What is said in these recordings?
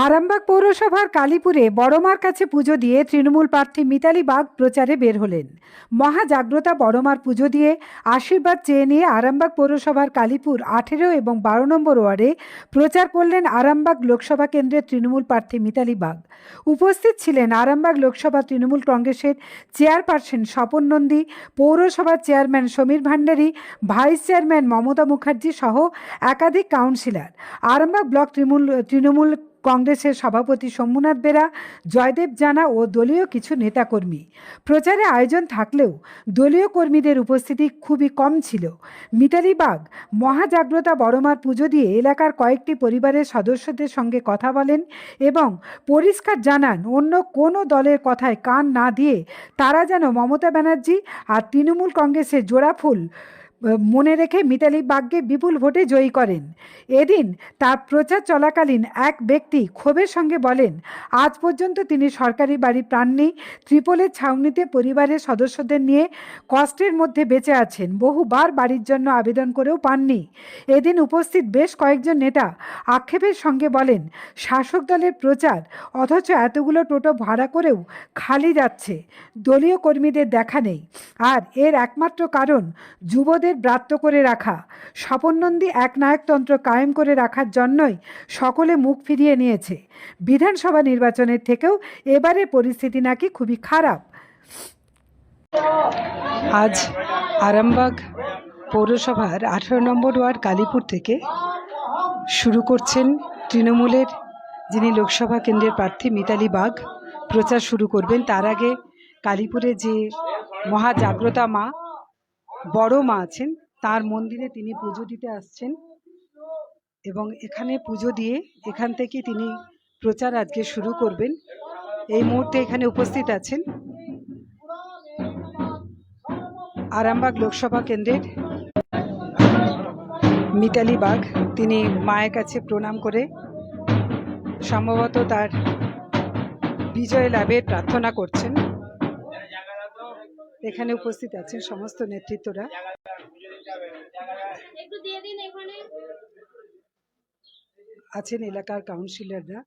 আরামবাগ পৌরসভার কালীপুরে বড়মার কাছে পুজো দিয়ে তৃণমূল প্রার্থী মিতালি বাগ প্রচারে বের হলেন। মহাজাগ্রতা বড়মার পুজো দিয়ে আশীর্বাদ চেয়ে নিয়ে আরামবাগ পৌরসভার কালীপুর আঠেরো এবং বারো নম্বর ওয়ার্ডে প্রচার করলেন আরামবাগ লোকসভা কেন্দ্রের তৃণমূল প্রার্থী মিতালি বাগ। উপস্থিত ছিলেন আরামবাগ লোকসভা তৃণমূল কংগ্রেসের চেয়ারপারসন স্বপন নন্দী, পৌরসভার chairman Samir Bhandari, vice chairman Mamata Mukherjee সহ একাধিক কাউন্সিলর। আরামবাগ ব্লক তৃণমূল তৃণমূল কংগ্রেসের সভাপতি শম্ভুনাথ বেরা, জয়দেব জানা ও দলীয় কিছু নেতাকর্মী। প্রচারে আয়োজন থাকলেও দলীয় কর্মীদের উপস্থিতি খুবই কম ছিল। মিতালি বাগ, মহাজাগ্রতা বড়মার পুজো দিয়ে এলাকার কয়েকটি পরিবারের সদস্যদের সঙ্গে কথা বলেন এবং পরিষ্কার জানান অন্য কোনো দলের কথায় কান না দিয়ে তারা যেন মমতা ব্যানার্জি আর তৃণমূল কংগ্রেসের জোড়াফুল মনে রেখে মিতালি বাগকে বিপুল ভোটে জয়ী করেন। এদিন তার প্রচার চলাকালীন এক ব্যক্তি ক্ষোভের সঙ্গে বলেন, আজ পর্যন্ত তিনি সরকারি বাড়ি পাননি ত্রিপলের ছাউনিতে পরিবারের সদস্যদের নিয়ে কষ্টের মধ্যে বেঁচে আছেন, বহুবার বাড়ির জন্য আবেদন করেও পাননি। এদিন উপস্থিত বেশ কয়েকজন নেতা আক্ষেপের সঙ্গে বলেন, শাসক দলের প্রচার অথচ এতগুলো টোটো ভাড়া করেও খালি যাচ্ছে, দলীয় কর্মীদের দেখা নেই। আর এর একমাত্র কারণ যুবদের ব্রাত্য করে রাখা। স্বপন নন্দী এক নায়কতন্ত্র কায়েম করে রাখার জন্যই সকলে মুখ ফিরিয়ে নিয়েছে। বিধানসভা নির্বাচনের থেকেও এবারের পরিস্থিতি নাকি খুবই খারাপ। আজ আরামবাগ পৌরসভার আঠেরো নম্বর ওয়ার্ড কালীপুর থেকে শুরু করছেন তৃণমূলের, যিনি লোকসভা কেন্দ্রের প্রার্থী মিতালি বাগ। প্রচার শুরু করবেন। তার আগে কালীপুরে যে মহাজাগ্রতা মা বড় মা আছেন, তার মন্দিরে তিনি পুজো দিতে আসছেন এবং এখানে পুজো দিয়ে এখান থেকে তিনি প্রচার আজকে শুরু করবেন। এই মুহূর্তে এখানে উপস্থিত আছেন আরামবাগ লোকসভা কেন্দ্রের মিতালি বাগ তিনি মায়ের কাছে প্রণাম করে সম্ভবত তার বিজয় লাভের প্রার্থনা করছেন। এখানে উপস্থিত আছেন সমস্ত নেতৃত্বরা। আছেন এলাকার কাউন্সিলররা।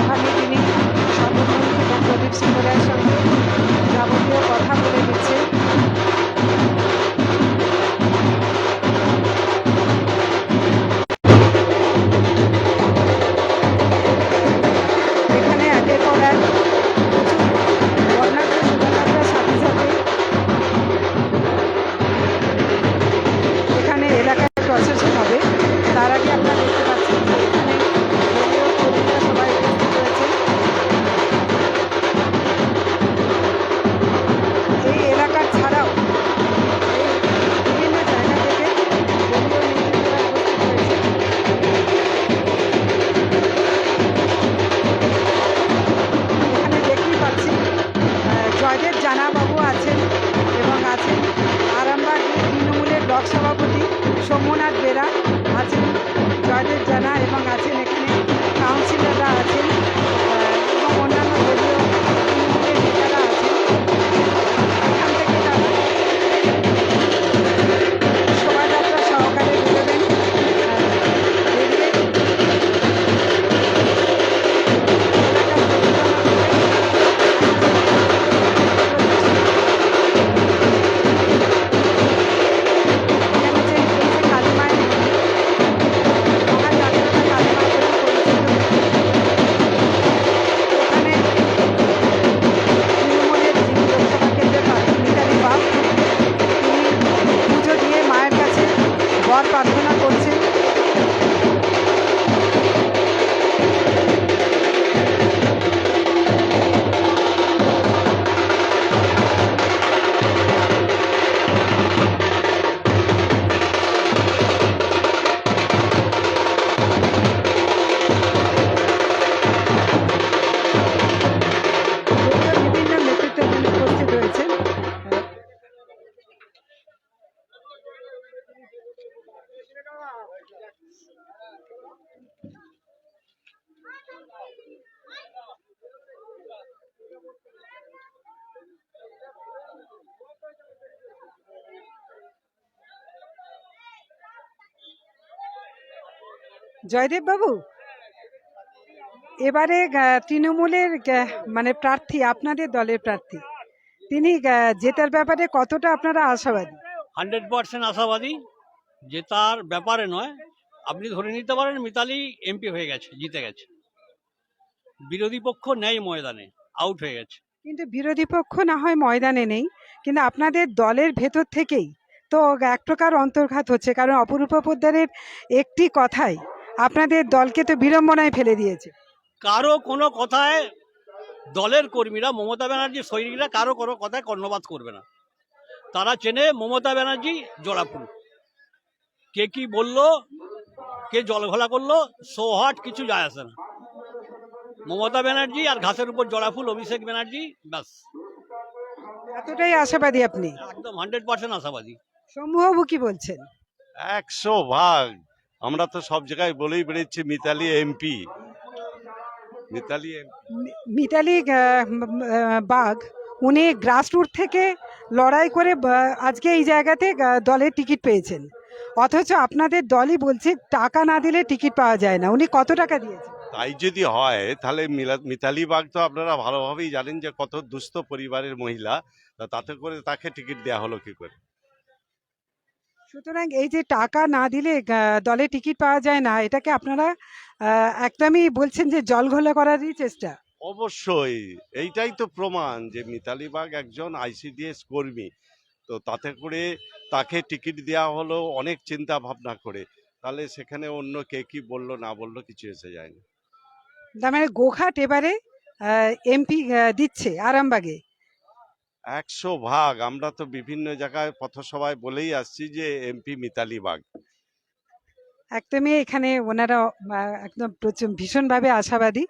ওখানে তিনি সর্বমন্ত্রী এবং প্রদীপ সিংহ জয়দেব বাবু? এবারে তৃণমূলের মানে প্রার্থী আপনাদের দলের প্রার্থী। তিনি জেতার ব্যাপারে কতটা আপনারা আশাবাদী? হান্ড্রেড পার্সেন্ট আশাবাদী। যে তার ব্যাপারে নয়। আপনি ধরে নিতে পারেন মিতালি এমপি হয়ে গেছে জিতে গেছে। বিরোধী পক্ষ নেই ময়দানে আউট হয়ে গেছে। কিন্তু বিরোধী পক্ষ না হয় ময়দানে নেই কিন্তু আপনাদের দলের ভেতর থেকেই তো এক প্রকার অন্তর্ঘাত হচ্ছে কারণ অপরূপ পোদ্দারের একটি কথাই আপনাদের দলকে তো বিড়ম্বনায় ফেলে দিয়েছে। কারও কোনো কথায় দলের কর্মীরা মমতা ব্যানার্জির সৈনিকরা কারও কোনো কথায় কর্ণপাত করবে না। তারা চেনে মমতা ব্যানার্জি জোড়াফুল কে কি বলল কে জলঘোলা করল সোহাট কিছু যায় আসে না। মমতা ব্যানার্জি আর ঘাসের উপর জড়াফুল অভিষেক ব্যানার্জি ব্যাস। এতটাই আশাবাদী আপনি? একদম হান্ড্রেড পার্সেন্ট আশাবাদী। সমূহবাবু কি বলছেন? একশো ভাগ। আমরা তো সব জায়গায় বলেই বেড়েছি মিতালি এমপি মিতালি মিতালি বাগ উনি গ্রাসরুট থেকে লড়াই করে আজকে এই জায়গাতে দলের টিকিট পেয়েছেন। অথচ আপনাদের দলই বলছে টাকা না দিলে টিকিট পাওয়া যায় না। উনি কত টাকা দিয়েছেন? তাই যদি হয় তাহলে মিতালি বাগ তো আপনারা ভালোভাবেই জানেন যে কত দুস্থ পরিবারের মহিলা তাতে করে তাকে টিকিট দেওয়া হলো কি করে? সুতরাং এই যে টাকা না দিলে দলে টিকিট পাওয়া যায় না এটাকে আপনারা একদমই বলছেন যে জল ঘোলা করারই চেষ্টা। অবশ্যই এইটাই তো প্রমাণ যে মিতালি বাগ একজন আইসিডিএস কর্মী। তো তাতে করে তাকে টিকিট দেওয়া হলো অনেক চিন্তা ভাবনা করে। তাহলে সেখানে অন্য কে কি বলল না বলল কিছু এসে যায় না তার মানে গোঘাট এবারে এমপি দিচ্ছে আরামবাগে। একশো ভাগ। আমরা তো বিভিন্ন জায়গায় পথসভায় বলেই আসছি যে এমপি মিতালি বাগ। একদমই এখানে ওনারা একদম প্রচুর ভীষণভাবে আশাবাদী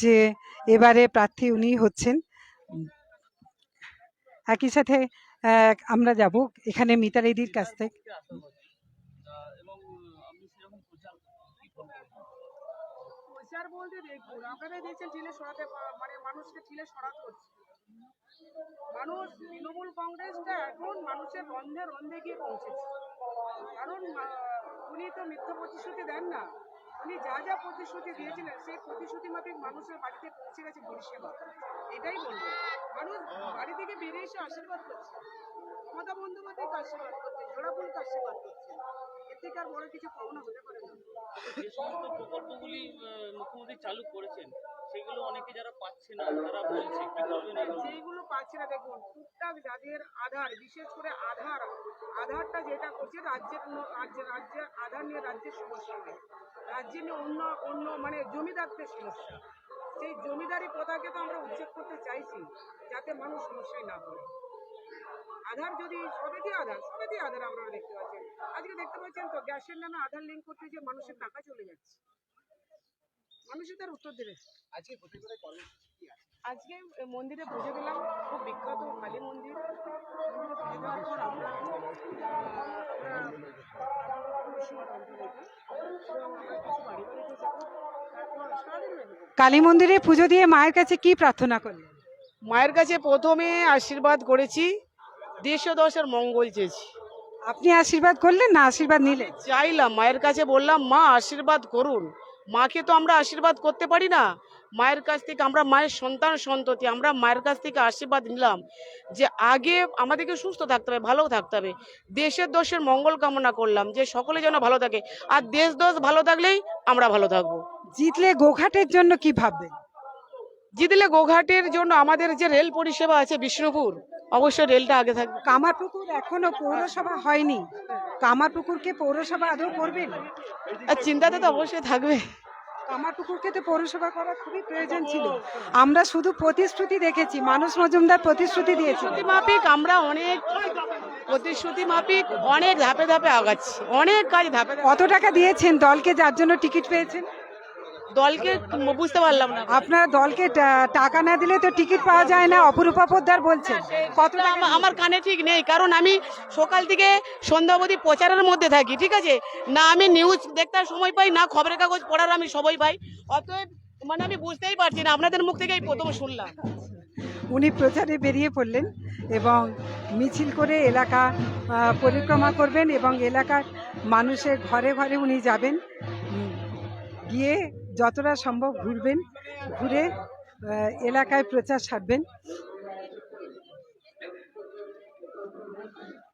যে এবারে প্রার্থী উনি হচ্ছেন। একই সাথে আমরা যাব এখানে মিতালিদির কাছ থেকে। প্রচার বলতে দেখুন আপনারা দেখছেন ঠেলে সরাতে মানে মানুষকে ঠেলে সরাতে হচ্ছে। মানুষ, তৃণমূল কংগ্রেসটা এখন মানুষের রন্ধে রন্ধে গিয়ে পৌঁছেছে। কারণ উনি তো মিথ্যা প্রতিশ্রুতি দেন না। উনি যা যা প্রতিশ্রুতি দিয়েছিলেন, সেই প্রতিশ্রুতি মাফিক মানুষের বাড়িতে পৌঁছে গেছে পরিষেবা। এটাই বলব। মানুষ বাড়ি থেকে বেরিয়ে এসে আশীর্বাদ করছে। মমতা বন্দ্যোপাধ্যায়কে আশীর্বাদ করছে, জোড়াফুলকে আশীর্বাদ করছে। এর থেকে আর বড় কিছু পাওনা হতে পারে না। যে সমস্ত প্রকল্পগুলি মুখ্যমন্ত্রী চালু করেছেন। সেগুলো অনেকে যারা পাচ্ছে না, তারা বলছে এই পাচ্ছে না, দেখুন, টুকটাক যাদের আধার, বিশেষ করে আধার, আধারটা যেটা করছে রাজ্যের রাজ্যে রাজ্যের আধার নিয়ে রাজ্যের সমস্যা নেই। রাজ্যে নিয়ে অন্য অন্য মানে জমিদারদের সমস্যা। সেই জমিদারি প্রথাকে তো আমরা উচ্ছেদ করতে চাইছি, যাতে মানুষ সমস্যায় না পড়ে। আধার যদি, সবেতেই আধার সবেতেই আধার আপনারা দেখতে পাচ্ছেন। আজকে দেখতে পাচ্ছেন তো, গ্যাসের নামে আধার লিঙ্ক করতে যে মানুষের টাকা চলে যাচ্ছে। মানুষই তার উত্তর দেবে। আজকে মন্দিরে পুজো দিলাম খুব বিখ্যাত কালী মন্দির। পুজো। কালী মন্দিরে পুজো দিয়ে মায়ের কাছে কি প্রার্থনা করলেন? মায়ের কাছে প্রথমে আশীর্বাদ করেছি দেশ ও দশের মঙ্গল চেয়েছি। আপনি আশীর্বাদ করলেন না আশীর্বাদ নিলেন? চাইলাম মায়ের কাছে বললাম মা আশীর্বাদ করুন। মাকে তো আমরা আশীর্বাদ করতে পারি না। মায়ের কাছ থেকে আমরা মায়ের সন্তান সন্ততি আমরা মায়ের কাছ থেকে আশীর্বাদ নিলাম যে আগে আমাদেরকে সুস্থ থাকতে হবে ভালো থাকতে হবে। দেশের দোষের মঙ্গল কামনা করলাম যে সকলে যেন ভালো থাকে আর দেশ দোষ ভালো থাকলেই আমরা ভালো থাকব। জিতলে গোঘাটের জন্য কি ভাববে? জিতলে গোঘাটের জন্য আমাদের যে রেল পরিষেবা আছে বিষ্ণুপুর অবশ্যই রেলটা আগে থাকবে। কামারপুকুর এখনও পৌরসভা হয়নি। কামারপুকুরকে পৌরসভা আদৌ করবেন আর চিন্তাতে তো অবশ্যই থাকবে। কামারপুকুরকে তো পৌরসভা করা খুবই প্রয়োজন ছিল। আমরা শুধু প্রতিশ্রুতি দেখেছি মানুষ মজুমদার প্রতিশ্রুতি প্রতিশ্রুতি মাফিক আমরা অনেক প্রতিশ্রুতি মাফিক অনেক ধাপে ধাপে আগাচ্ছি অনেক কাজ ধাপে। কত টাকা দিয়েছেন দলকে যার জন্য টিকিট পেয়েছেন? দলকে বুঝতে পারলাম না। আপনারা দলকে টাকা না দিলে তো টিকিট পাওয়া যায় না অপরূপা পোদ্দার বলছেন। কত আমার কানে ঠিক নেই কারণ আমি সকাল থেকে সন্ধ্যা অবধি প্রচারের মধ্যে থাকি ঠিক আছে? না আমি নিউজ দেখতে সময় পাই না খবরের কাগজ পড়ার আমি সময় পাই। অতএব মানে আমি বুঝতেই পারছি না আপনাদের মুখ থেকেই প্রথম শুনলাম। উনি প্রচারে বেরিয়ে পড়লেন এবং মিছিল করে এলাকা পরিক্রমা করবেন এবং এলাকার মানুষের ঘরে ঘরে উনি যাবেন। গিয়ে যতটা সম্ভব ঘুরবেন, ঘুরে এলাকায় প্রচার সারবেন।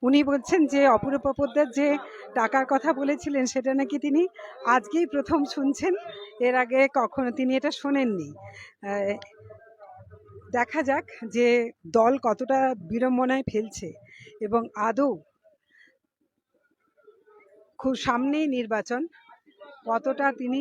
উনি বলছেন যে, অপরূপা যে টাকার কথা বলেছিলেন, সেটা নাকি তিনি আজকেই প্রথম শুনছেন। এর আগে কখনো তিনি এটা শোনেননি। দেখা যাক যে দল কতটা বিড়ম্বনায় ফেলছে এবং আদৌ খুব সামনেই নির্বাচন কতটা তিনি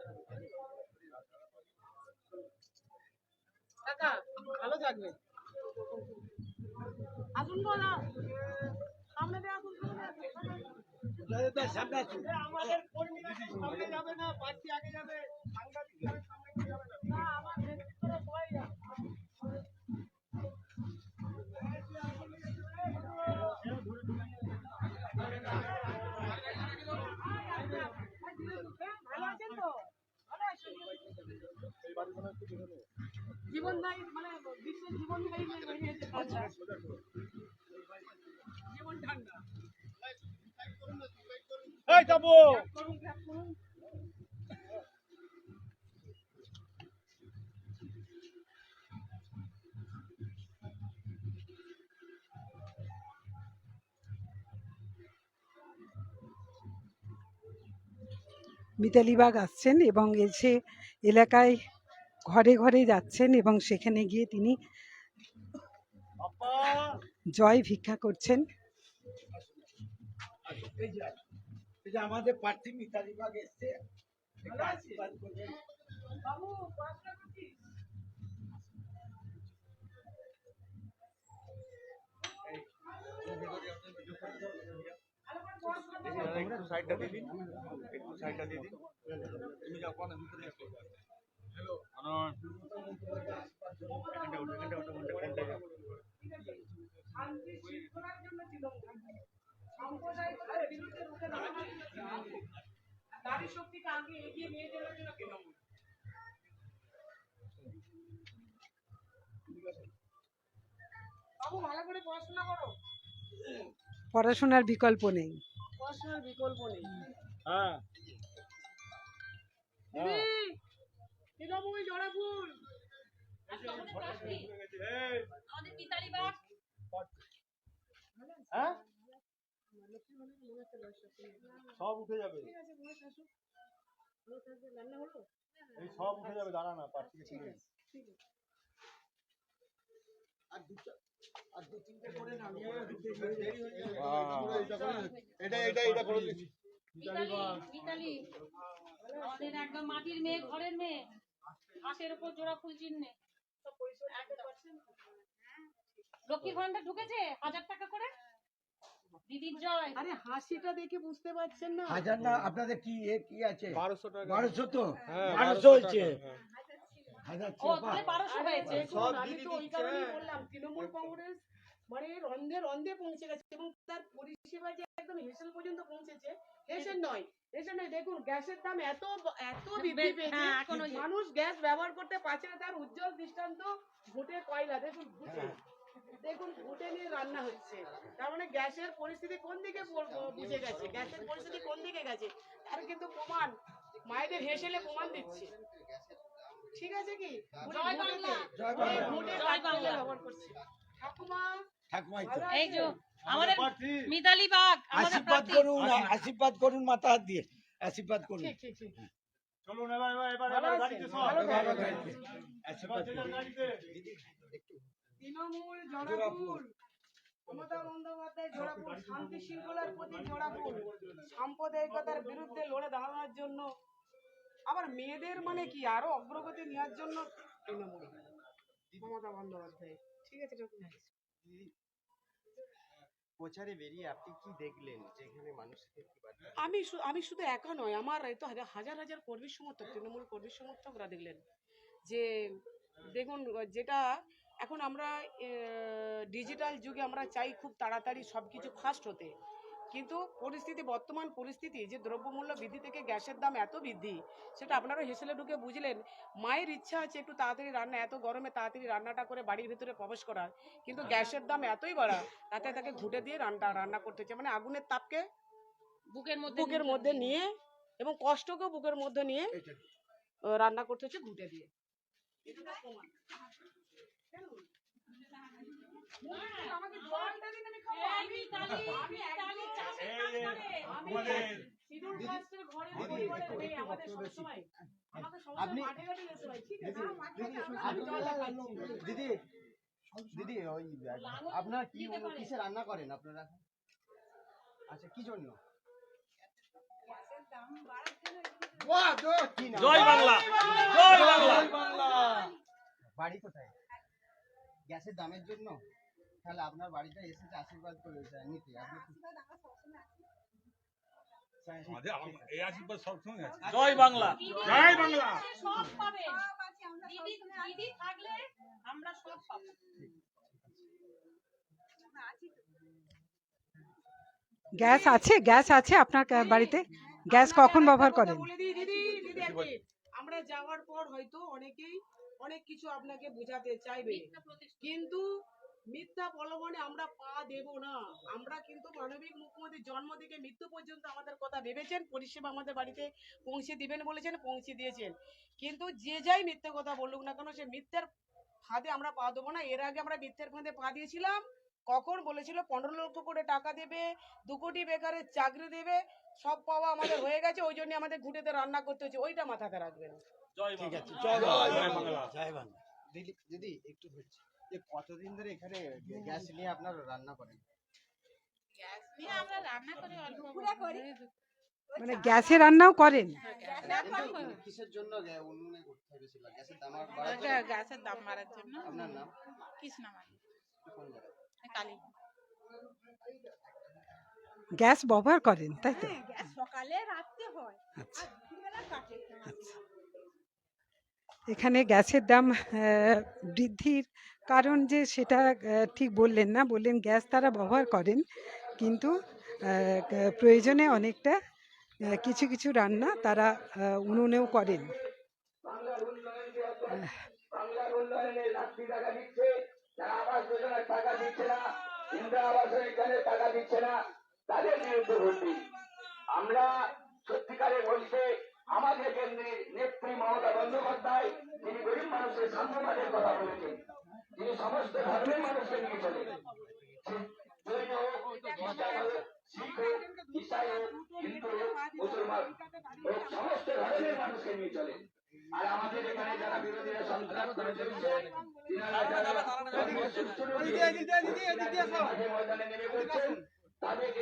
ভালো থাকবে। আসুন বলা সামনে আসুন সামনে আসুন। আমাদের কর্মীরা সামনে যাবে না প্রার্থী আগে যাবে? সাংবাদিকরা এই যাব করুন clap করুন মিতালি বাগ আসছেন এবং এসে এলাকায় ঘরে ঘরে যাচ্ছেন এবং সেখানে গিয়ে তিনি জয় ভিক্ষা করছেন। আমাদের প্রার্থী মিতালি বাগ এসছে। একটু আশীর্বাদ করবেন। বাবু পড়াশোনা করছিস? একটু সাইডটা দিয়ে দিন। একটু সাইডটা দিয়ে দিন। তুমি যাও কোন ভিতরে আসো হ্যালো এখানটা ওঠো এখানটা ওঠো এখানটা যাও শান্তি শৃঙ্খলার জন্য তৃণমূল সাম্প্রদায়িকতার বিরুদ্ধে রুখে দাঁড়ানোর নারী শক্তিকে আগে এগিয়ে নিয়ে যাওয়ার জন্য তৃণমূল বাবু ভালো করে পড়াশোনা করো। পড়াশোনার বিকল্প নেই। পড়াশোনার বিকল্প নেই। হ্যাঁ। তৃণমূল জড়াফুল আমাদের পিতালি বাগ হ্যাঁ সব উঠে যাবে। এই সব উঠে যাবে দাঁড়া না ঠিক আছে আর দুটো আর দু তিনটে করে নামিয়ে এটা এটা এটা করে দিচ্ছি। মিতালি মিতালি আমাদের একদম মাটির মেয়ে ঘরের মেয়ে। হাঁসের উপর জোড়া ফুল চিহ্নে লক্ষ্মীর ভান্ডার ঢুকেছে? হাজার টাকা করে? দিদির জয়। আরে হাসিটা দেখে বুঝতে পারছেন না? হাজার না আপনাদের কি এ কি আছে? বারোশো টাকা। তো? হ্যাঁ, 1200 হয়েছে টাকা, হ্যাঁ। হাজার ও তাহলে বারোশো হয়েছে। দেখুন, আমি ওই কারণেই বললাম তৃণমূল কংগ্রেস মানে রন্ধে রন্ধে পৌঁছে গেছে এবং তার পরিষেবা যে একদম হেসেল পর্যন্ত পৌঁছেছে। হেসেল নয়। হেসেল নয় দেখুন গ্যাসের দাম এত এত বৃদ্ধি পেয়েছে হ্যাঁ, মানুষ গ্যাস ব্যবহার করতে পারছে না তার উজ্জ্বল দৃষ্টান্ত ভোটের কয়লা। দেখুন ভোটে দেখুন ভোটে নিয়ে রান্না হচ্ছে। তার মানে গ্যাসের পরিস্থিতি কোন দিকে বুঝে গেছে? গ্যাসের পরিস্থিতি কোন দিকে গেছে? তার কিন্তু প্রমাণ মায়েদের হেসেলে প্রমাণ দিচ্ছে। ঠিক আছে কি? জয় বাংলা। জয় বাংলা। ভোটে জয় বাংলা। ব্যবহার করছে? ঠাকুমা ঠাকুমাই তো। এই যে আমাদের মিতালি বাগ আশীর্বাদ করুন আশীর্বাদ করুন। মাথা হাত দিয়ে। আশীর্বাদ করুন। ঠিক ঠিক ঠিক। চলুন এবার এবার এবার এবার গাড়িতে সব ভালো ভালো থাকবেন। গাড়িতে। আশীর্বাদ করুন। তৃণমূল জোড়াফুল মমতা বন্দ্যোপাধ্যায় জোড়াফুল শান্তি শৃঙ্খলার প্রতি জোড়াফুল সাম্প্রদায়িকতার বিরুদ্ধে লড়ে দাঁড়ানোর জন্য। আবার মেয়েদের মানে কি? আরও অগ্রগতি নেওয়ার জন্য তৃণমূল। মমতা বন্দ্যোপাধ্যায়। ঠিক আছে প্রচারে বেরিয়ে আপনি কি দেখলেন যেখানে মানুষকে আমি আমি শুধু একা নয়, আমার এই তো হাজার হাজার কর্মী সমর্থক, তৃণমূল কর্মী সমর্থকরা দেখলেন। যে দেখুন, যেটা এখন আমরা ডিজিটাল যুগে আমরা চাই খুব তাড়াতাড়ি সব কিছু ফাস্ট হতে। কিন্তু পরিস্থিতি বর্তমান পরিস্থিতি যে দ্রব্যমূল্য বৃদ্ধি থেকে গ্যাসের দাম এত বৃদ্ধি সেটা আপনারা হেসেলে ঢুকে বুঝলেন। মায়ের ইচ্ছা আছে একটু তাড়াতাড়ি রান্না এত গরমে তাড়াতাড়ি রান্নাটা করে বাড়ির ভিতরে প্রবেশ করার কিন্তু গ্যাসের দাম এতই বাড়া তাতে তাকে ঘুটে দিয়ে রান্না রান্না করতে হচ্ছে। মানে আগুনের তাপকে বুকের মধ্যে বুকের মধ্যে নিয়ে এবং কষ্টকেও বুকের মধ্যে নিয়ে রান্না করতে হচ্ছে ঘুটে দিয়ে। আমাকে জলটা দিন, আমি খাব। আমি- আমি একদম চাষের কাজ করে। আমি সিঁদুর কাস্টের ঘরে পরিবারের মেয়ে, আমাদের সবসময়- আমাকে সবসময় মাঠে ঘাটে যেতে হয়, ঠিক আছে? আমি জলটা খাচ্ছি। দিদি দিদি ওই আপনার কি কিসে রান্না করেন আপনারা? আচ্ছা কি জন্য? জয় বাংলা জয় বাংলা। বাড়ি কোথায়? গ্যাসের দামের জন্য? তাহলে আপনার বাড়িটা এসেছে আশীর্বাদ করে নিতে আপনি কি- এই আশীর্বাদ সবসময় আছে। জয় বাংলা জয় বাংলা। সব পাবেন দিদি দিদি থাকলে আমরা সব পাবো। গ্যাস আছে গ্যাস আছে আপনার বাড়িতে? গ্যাস কখন ব্যবহার করেন। আমরা যাওয়ার পর হয়তো অনেকেই অনেক কিছু আপনাকে বোঝাতে চাইবে। কিন্তু মিথ্যা প্রলোভনে আমরা পা দেব না। আমরা কিন্তু মানবিক মুখ্যমন্ত্রীর জন্ম থেকে মৃত্যু পর্যন্ত আমাদের কথা ভেবেছেন পরিষেবা আমাদের বাড়িতে পৌঁছে দিবেন বলেছেন পৌঁছে দিয়েছেন। কিন্তু যে যাই মিথ্যে কথা বলুক না কেন সে মিথ্যের ফাঁদে আমরা পা দেবো না। এর আগে আমরা মিথ্যের ফাঁদে পা দিয়েছিলাম। কখন বলেছিল পনেরো লক্ষ করে টাকা দেবে দু কোটি বেকারের চাকরি দেবে সব পাওয়া আমাদের হয়ে গেছে ওই জন্য আমাদের ঘুটেতে রান্না করতে হচ্ছে ওইটা মাথাতে রাখবেন। জয় ঠিক বাংলা। আছে জয় বাংলা। দিদি দিদি একটু যে কতদিন ধরে এখানে গ্যাস নিয়ে আপনারা রান্না করেন? গ্যাস নিয়ে আমরা রান্না করি অল্প করি। মানে গ্যাসে রান্নাও করেন? কিসের জন্য উনুনে করতে হয়েছিল গ্যাসের দাম আর বাড়ার জন্য? গ্যাসের দাম বাড়ার জন্য। আপনার নাম? কৃষ্ণ মানে কোন কালী। গ্যাস ব্যবহার করেন তাই তো? সকালে রাত্রে হয়। আচ্ছা। এখানে গ্যাসের দাম বৃদ্ধির কারণ যে সেটা ঠিক বললেন না, বললেন গ্যাস তারা ব্যবহার করেন, কিন্তু প্রয়োজনে অনেকটা কিছু কিছু রান্না তারা উনুনেও করেন। আমাদের কেন্দ্রের নেত্রী মমতা বন্দ্যোপাধ্যায়, তিনি গরিব মানুষের কথা বলেছেন। তিনি সমস্ত ধর্মের মানুষকে নিয়ে চলেন জৈন হোক খ্রিস্টান হোক শিখ হোক ইসাই হোক হিন্দু হোক মুসলমান হোক সমস্ত ধর্মের মানুষকে নিয়ে চলেন আর আমাদের এখানে যারা বিরোধীরা সন্ত্রাস করে চলছে ময়দানে নেমে পড়ছেন তাদেরকে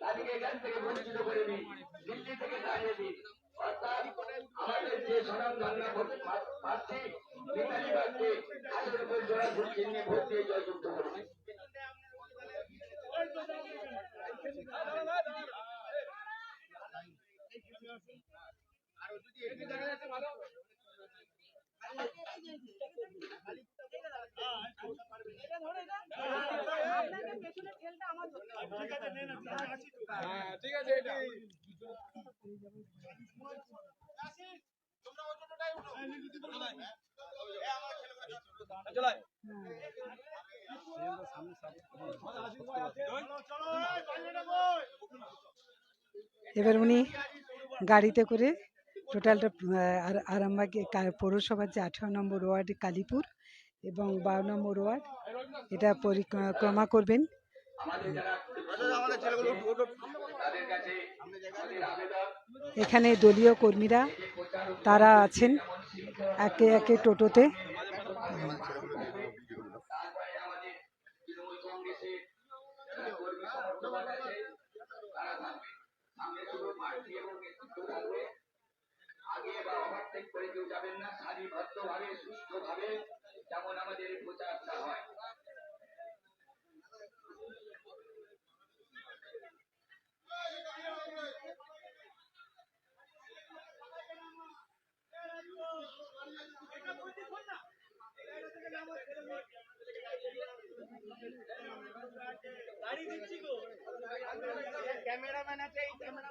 তাদেরকে এখান থেকে বঞ্চিত করে দিন দিল্লি থেকে দাঁড়িয়ে দিন অর্থাৎ আমাদের যে সনাম গঙ্গা প্রার্থী মিতালি বাগকে হাতের উপর জোড়া ভোট দিয়ে জয়যুক্ত করুন আপনাকে পেছনের আমার ধরতে হবে। এবার উনি গাড়িতে করে টোটালটা আর- আরামবাগ পৌরসভার যে আঠারো নম্বর ওয়ার্ড কালীপুর এবং বারো নম্বর ওয়ার্ড এটা পরিক্রমা করবেন। এখানে দলীয় কর্মীরা তারা আছেন একে একে টোটোতে। আগে করে কেউ যাবেন না যেমন আমাদের এই প্রচারটা হয় ক্যামেরাম্যান আছে এই ক্যামেরা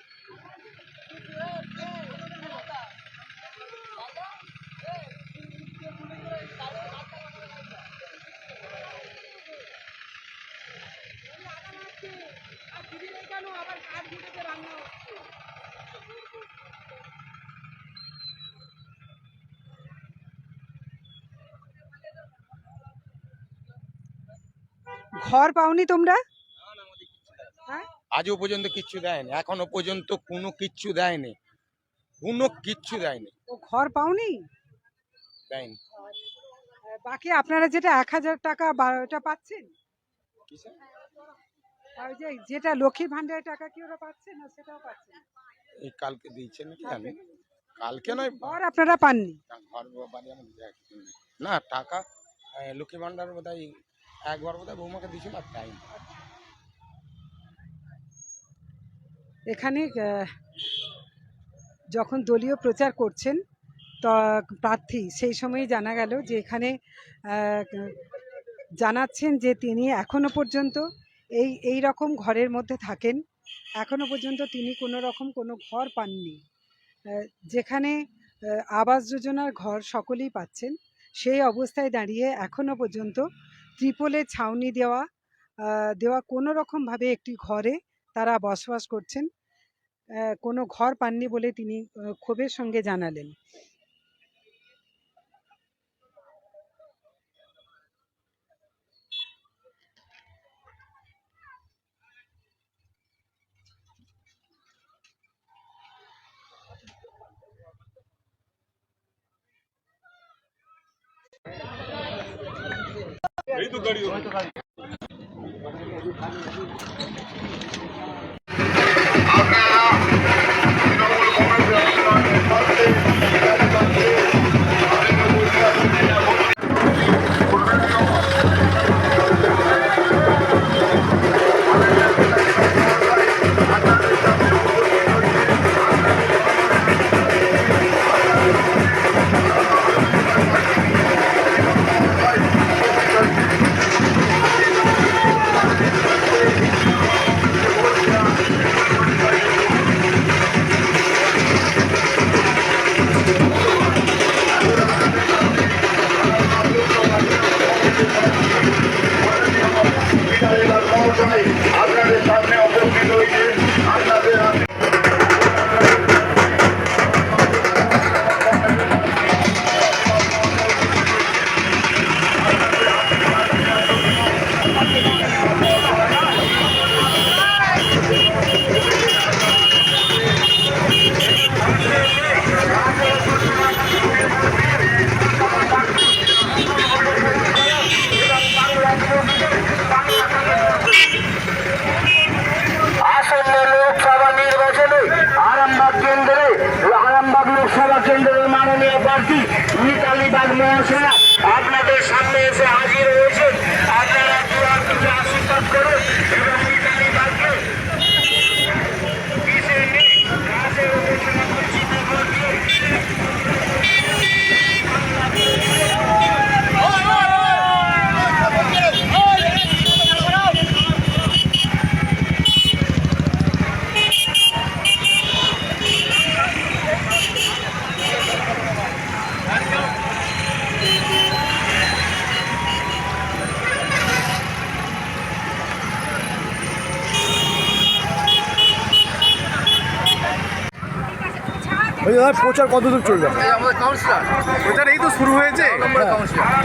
ঘর পাওনি তোমরা? হ্যাঁ? আজও পর্যন্ত কিচ্ছু দেয়নি এখনও পর্যন্ত কোনো কিচ্ছু দেয়নি কোনো কিচ্ছু দেয়নি। ও ঘর পাওনি? দেয়নি। বাকি আপনারা যেটা এক হাজার টাকা ওটা পাচ্ছেন? ওই যে যেটা লক্ষ্মী ভান্ডারের টাকা কি ওরা পাচ্ছেন না সেটাও পাচ্ছেন? এই কালকে দিয়েছে নাকি জানি? কালকে নয় ঘর আপনারা পাননি? না, ঘর বাড়ি দেখিনি। না টাকা লক্ষ্মী ভান্ডার বোধ হয় একবার বোধ হয় বৌমাকে দিয়েছিল আর দেয়নি এখানে যখন দলীয় প্রচার করছেন প্রার্থী, সেই সময়ই জানা গেল যে এখানে জানাচ্ছেন যে তিনি এখনও পর্যন্ত এই এই রকম ঘরের মধ্যে থাকেন। এখনও পর্যন্ত তিনি কোনো রকম কোনো ঘর পাননি। যেখানে আবাস যোজনার ঘর সকলেই পাচ্ছেন, সেই অবস্থায় দাঁড়িয়ে এখনও পর্যন্ত ত্রিপলের ছাউনি দেওয়া দেওয়া কোনো রকমভাবে একটি ঘরে তারা বসবাস করছেন। কোনো ঘর পাননি বলে তিনি ক্ষোভের সঙ্গে জানালেন। আপনাদের প্রচার কতদূর চলবে আমাদের কাউন্সিলর প্রচার এই তো শুরু হয়েছে।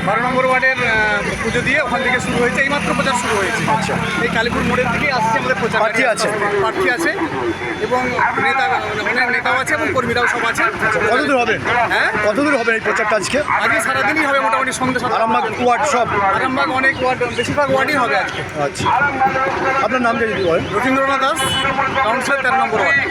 বারো নম্বর ওয়ার্ডের পুজো দিয়ে ওখান থেকে শুরু হয়েছে এইমাত্র প্রচার শুরু হয়েছে। আচ্ছা। এই কালীপুর মোড়ের দিকে আসছে আমাদের প্রচার প্রার্থী আছে? প্রার্থী আছে। এবং নেতা অনেক নেতাও আছে এবং কর্মীরাও সব আছে। কতদূর হবে? হ্যাঁ? কতদূর হবে এই প্রচারটা আজকে? আজকে সারাদিনই হবে মোটামুটি সন্ধ্যে সাতটা। আরামবাগ ওয়ার্ড সব? আরামবাগ অনেক ওয়ার্ড বেশিরভাগ ওয়ার্ডই হবে আজকে। আচ্ছা। আপনার নামটা যদি বলেন। রবীন্দ্রনাথ দাস কাউন্সিলর তেরো নম্বর ওয়ার্ড।